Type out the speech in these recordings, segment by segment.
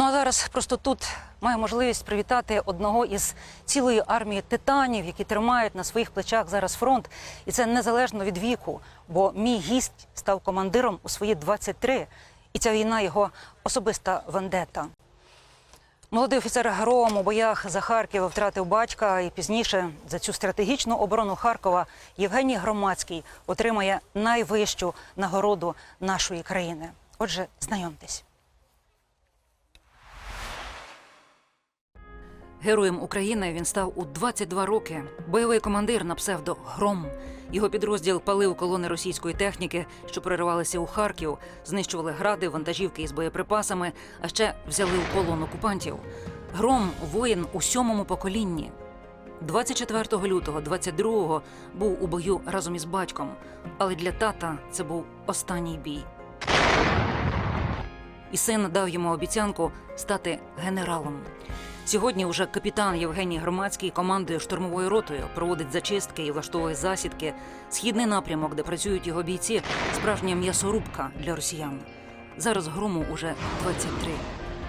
Ну а зараз просто тут маю можливість привітати одного із цілої армії титанів, які тримають на своїх плечах зараз фронт. І це незалежно від віку, бо мій гість став командиром у свої 23, і ця війна його особиста вендета. Молодий офіцер героєм у боях за Харків втратив батька, і пізніше за цю стратегічну оборону Харкова Євгеній Громадський отримає найвищу нагороду нашої країни. Отже, знайомтесь. Героєм України він став у 22 роки. Бойовий командир на псевдо Гром. Його підрозділ палив колони російської техніки, що проривалися у Харків, знищували гради, вантажівки із боєприпасами, а ще взяли у полон окупантів. Гром воїн у сьомому поколінні. 24 лютого 22-го був у бою разом із батьком, але для тата це був останній бій. І син дав йому обіцянку стати генералом. Сьогодні уже капітан Євгеній Громадський командує штурмовою ротою, проводить зачистки і влаштовує засідки. Східний напрямок, де працюють його бійці, справжня м'ясорубка для росіян. Зараз грому уже 23.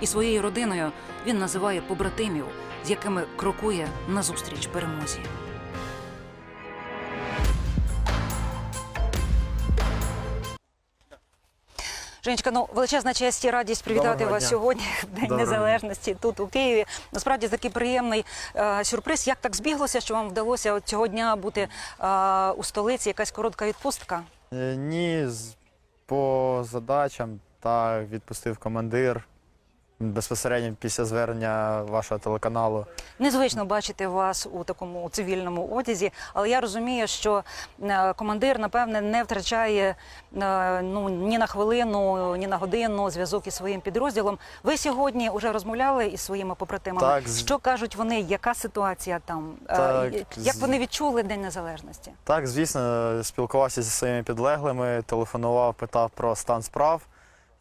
І своєю родиною він називає побратимів, з якими крокує назустріч перемозі. Женечка, ну величезна честь і радість привітати Доброго вас дня. сьогодні в День Доброго. Незалежності тут у Києві. Насправді такий приємний е, сюрприз. Як так збіглося, що вам вдалося от цього дня бути е, у столиці? Якась коротка відпустка? Е, Ні, з- по задачам та відпустив командир безпосередньо після звернення вашого телеканалу. Незвично бачити вас у такому цивільному одязі, але я розумію, що е, командир, напевне, не втрачає е, ну ні на хвилину, ні на годину зв'язок із своїм підрозділом. Ви сьогодні вже розмовляли із своїми побратимами. Так, Що кажуть вони? Яка ситуація там? Е, Так, Як вони відчули День Незалежності? Так, звісно, спілкувався зі своїми підлеглими, телефонував, питав про стан справ.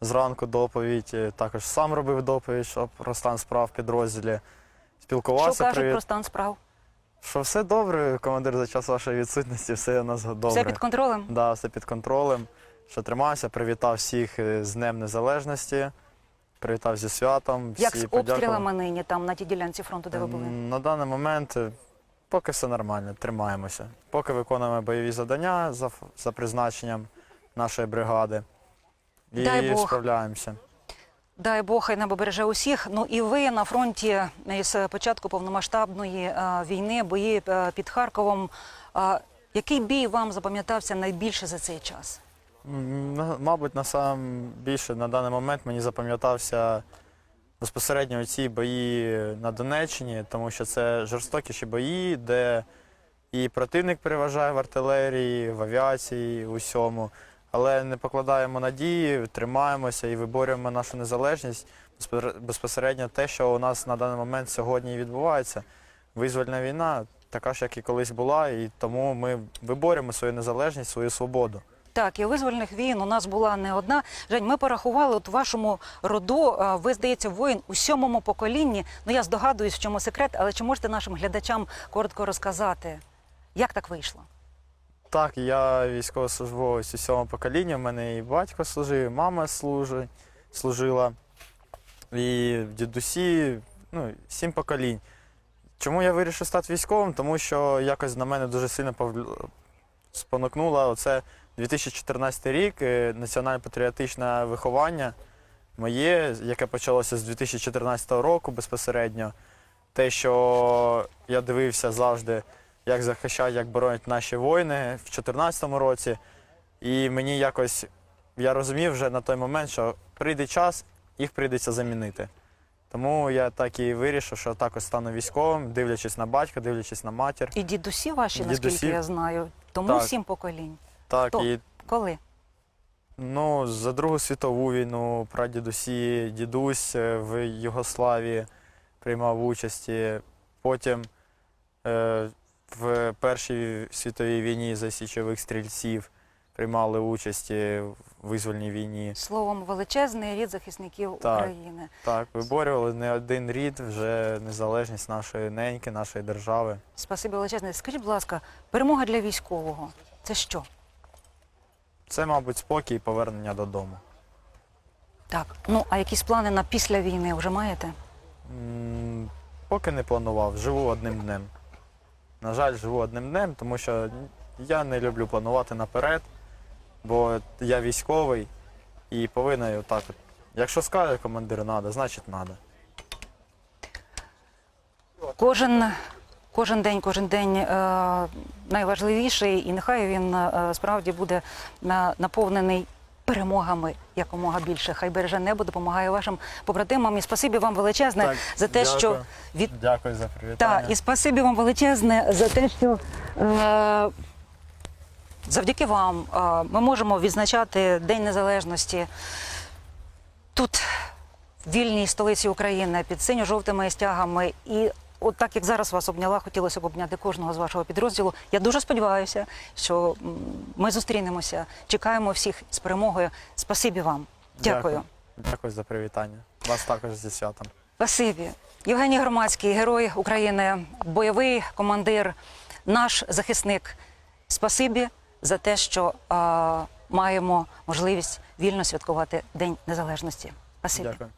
Зранку доповідь, також сам робив доповідь що про стан справ в підрозділі. Що Спілкувався, кажуть привіт- про стан справ? що все добре, командир, за час вашої відсутності, все у нас добре. Все під контролем? Да, все під контролем. Що тримався, привітав всіх е, з Днем Незалежності, привітав зі святом. Як всі з обстрілами нині там на тій ділянці фронту, де ви були? На даний момент е, поки все нормально, тримаємося. Поки виконуємо бойові завдання за, за призначенням нашої бригади. І Дай Бог. справляємося. Дай Бог, хай небо береже усіх. Ну і ви на фронті із початку повномасштабної е, війни, бої е, під Харковом. Е, який бій вам запам'ятався найбільше за цей час? М, Мабуть, на сам більше на даний момент мені запам'ятався безпосередньо ці бої на Донеччині, тому що це жорстокіші бої, де і противник переважає в артилерії, в авіації, у всьому. Але не покладаємо надії, тримаємося і виборюємо нашу незалежність. Безпосередньо те, що у нас на даний момент сьогодні відбувається. Визвольна війна, така ж, як і колись була, і тому ми виборюємо свою незалежність, свою свободу. Так, і визвольних війн у нас була не одна. Жень, ми порахували от вашому роду. е, Ви здається, воїн у сьомому поколінні. Ну я здогадуюсь, в чому секрет, але чи можете нашим глядачам коротко розказати, як так вийшло? Так, я військовослужбовець у сьомому поколінні. У мене і батько служив, і мама служить, служила, і дідусі, ну, сім поколінь. Чому я вирішив стати військовим? Тому що якось на мене дуже сильно спонукнуло оце 2014 рік, е, національно-патріотичне виховання моє, яке почалося з 2014 року безпосередньо. Те, що я дивився завжди як захищають, як боронять наші воїни в 2014 році. І мені якось я розумів вже на той момент, що прийде час, їх прийдеться замінити. Тому я так і вирішив, що також стану військовим, дивлячись на батька, дивлячись на матір. І дідусі ваші, Дідусі. наскільки я знаю, тому Так. сім поколінь. Так, Хто? і Коли? ну, за Другу світову війну прадідусі, дідусь е, в Югославії приймав участі. Потім е, в Першій світовій війні за січових стрільців приймали участь е, в визвольній війні. Словом, величезний рід захисників Так. України. Так, виборювали не один рід вже незалежність нашої неньки, нашої держави. Спасибі величезне. Скажіть, будь ласка, перемога для військового це що? Це, мабуть, спокій і повернення додому. Так, ну а якісь плани на після війни вже маєте? М, Поки не планував, живу одним днем. На жаль, живу одним днем, тому що я не люблю планувати наперед, бо я військовий і повинен отак. От. Якщо скаже командир, треба, значить треба. Кожен, кожен день, кожен день е, найважливіший, і нехай він е, справді буде на, наповнений перемогами якомога більше. Хай береже небо, допомагає вашим побратимам. І спасибі вам величезне Так, за те, що дякую. від Дякую за привітання. Так, і спасибі вам величезне за те, що е, завдяки вам е, ми можемо відзначати День Незалежності тут, в вільній столиці України, під синьо-жовтими стягами. І от так як зараз вас обняла, хотілося б обняти кожного з вашого підрозділу. Я дуже сподіваюся, що ми зустрінемося. Чекаємо всіх з перемогою. Спасибі вам. Дякую. Дякую за привітання. Вас також зі святом. Спасибі. Євгеній Громадський, герой України, бойовий командир, наш захисник. Спасибі за те, що а, маємо можливість вільно святкувати День Незалежності. Спасибі. Дякую.